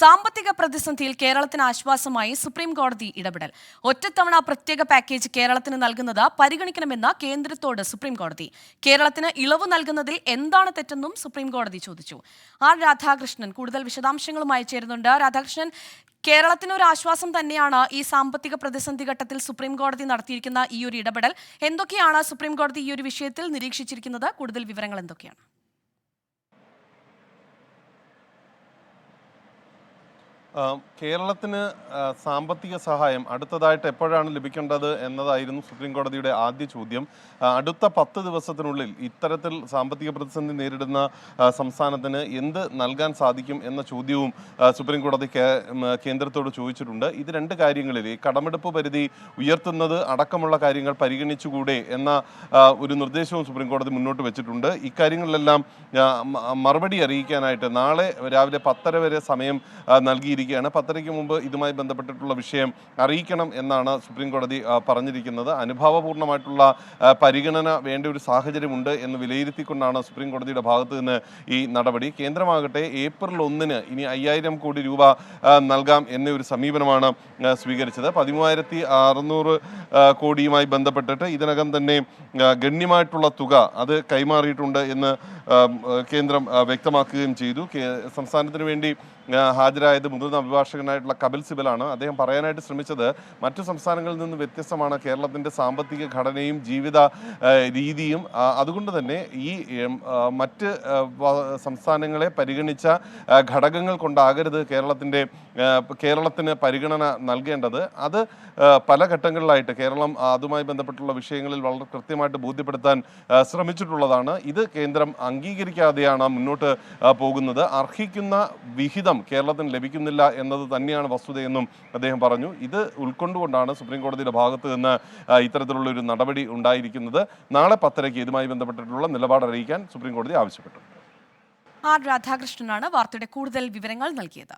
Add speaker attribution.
Speaker 1: സാമ്പത്തിക പ്രതിസന്ധിയിൽ കേരളത്തിന് ആശ്വാസമായി സുപ്രീം കോടതി ഇടപെടൽ. ഒറ്റത്തവണ പ്രത്യേക പാക്കേജ് കേരളത്തിന് നൽകുന്നത് പരിഗണിക്കണമെന്ന കേന്ദ്രത്തോട് സുപ്രീം കോടതി. കേരളത്തിന് ഇളവ് നൽകുന്നതിൽ എന്താണ് തെറ്റെന്നും സുപ്രീം കോടതി ചോദിച്ചു. ആർ രാധാകൃഷ്ണൻ കൂടുതൽ വിശദാംശങ്ങളുമായി ചേരുന്നുണ്ട്. രാധാകൃഷ്ണൻ കേരളത്തിന് ഒരു ആശ്വാസം തന്നെയാണ് ഈ സാമ്പത്തിക പ്രതിസന്ധി ഘട്ടത്തിൽ സുപ്രീം കോടതി നടത്തിയിരിക്കുന്ന ഈ ഒരു ഇടപെടൽ. എന്തൊക്കെയാണ് സുപ്രീം കോടതി ഈ ഒരു വിഷയത്തിൽ നിരീക്ഷിച്ചിരിക്കുന്നത്? കൂടുതൽ വിവരങ്ങൾ എന്തൊക്കെയാണ്?
Speaker 2: കേരളത്തിന് സാമ്പത്തിക സഹായം അടുത്തതായിട്ട് എപ്പോഴാണ് ലഭിക്കേണ്ടത് എന്നതായിരുന്നു സുപ്രീം കോടതിയുടെ ആദ്യ ചോദ്യം. അടുത്ത പത്ത് ദിവസത്തിനുള്ളിൽ ഇത്തരത്തിൽ സാമ്പത്തിക പ്രതിസന്ധി നേരിടുന്ന സംസ്ഥാനത്തിന് എന്ത് നൽകാൻ സാധിക്കും എന്ന ചോദ്യവും സുപ്രീം കോടതി കേന്ദ്രത്തോട് ചോദിച്ചിട്ടുണ്ട്. ഇത് രണ്ട് കാര്യങ്ങളിൽ കടമെടുപ്പ് പരിധി ഉയർത്തുന്നത് അടക്കമുള്ള കാര്യങ്ങൾ പരിഗണിച്ചുകൂടെ എന്ന ഒരു നിർദ്ദേശവും സുപ്രീം കോടതി മുന്നോട്ട് വെച്ചിട്ടുണ്ട്. ഇക്കാര്യങ്ങളിലെല്ലാം മറുപടി അറിയിക്കാനായിട്ട് നാളെ രാവിലെ പത്തര വരെ സമയം ആ, നൽകിയിരിക്കുകയാണ് പത്തരയ്ക്ക് മുമ്പ് ഇതുമായി ബന്ധപ്പെട്ടിട്ടുള്ള വിഷയം അറിയിക്കണം എന്നാണ് സുപ്രീം കോടതി പറഞ്ഞിരിക്കുന്നത്. അനുഭാവപൂർണമായിട്ടുള്ള പരിഗണന വേണ്ട ഒരു സാഹചര്യമുണ്ട് എന്ന് വിലയിരുത്തിക്കൊണ്ടാണ് സുപ്രീം കോടതിയുടെ ഭാഗത്തു നിന്ന് ഈ നടപടി. കേന്ദ്രമാകട്ടെ ഏപ്രിൽ ഒന്നിന് ഇനി അയ്യായിരം കോടി രൂപ നൽകാം എന്ന ഒരു സമീപനമാണ് സ്വീകരിച്ചത്. പതിമൂവായിരത്തി അറുന്നൂറ് കോടിയുമായി ബന്ധപ്പെട്ടിട്ട് ഇതിനകം തന്നെ ഗണ്യമായിട്ടുള്ള തുക അത് കൈമാറിയിട്ടുണ്ട് എന്ന് കേന്ദ്രം വ്യക്തമാക്കുകയും ചെയ്തു. സംസ്ഥാനത്തിന് വേണ്ടി ഹാജരായത് മുതിർന്ന അഭിഭാഷകനായിട്ടുള്ള കപിൽ സിബലാണ്. അദ്ദേഹം പറയാനായിട്ട് ശ്രമിച്ചത് മറ്റു സംസ്ഥാനങ്ങളിൽ നിന്ന് വ്യത്യസ്തമാണ് കേരളത്തിന്റെ സാമ്പത്തിക ഘടനയും ജീവിത രീതിയും. അതുകൊണ്ട് തന്നെ ഈ മറ്റ് സംസ്ഥാനങ്ങളെ പരിഗണിച്ച ഘടകങ്ങൾ കൊണ്ടാകരുത് കേരളത്തിന്റെ കേരളത്തിന് പരിഗണന നൽകേണ്ടത്. അത് പല ഘട്ടങ്ങളിലായിട്ട് കേരളം അതുമായി ബന്ധപ്പെട്ടുള്ള വിഷയങ്ങളിൽ വളരെ കൃത്യമായിട്ട് ബോധ്യപ്പെടുത്താൻ ശ്രമിച്ചിട്ടുള്ളതാണ്. ഇത് കേന്ദ്രം അംഗീകരിക്കാതെയാണ് മുന്നോട്ട് പോകുന്നത്. അർഹിക്കുന്ന വിഹിതം കേരളത്തിന് ലഭിക്കുന്നില്ല എന്നത് തന്നെയാണ് വസ്തുതയെന്നും അദ്ദേഹം പറഞ്ഞു. ഇത് ഉൾക്കൊണ്ടുകൊണ്ടാണ് സുപ്രീം കോടതിയുടെ ഭാഗത്ത് നിന്ന് ഇത്തരത്തിലുള്ള ഒരു നടപടി ഉണ്ടായിരിക്കുന്നത്. നാളെ പത്തരയ്ക്ക് ഇതുമായി ബന്ധപ്പെട്ടിട്ടുള്ള നിലപാട് അറിയിക്കാൻ സുപ്രീം കോടതി ആവശ്യപ്പെട്ടു.
Speaker 1: ആർ രാധാകൃഷ്ണനാണ് വാർത്തയുടെ കൂടുതൽ വിവരങ്ങൾ നൽകിയത്.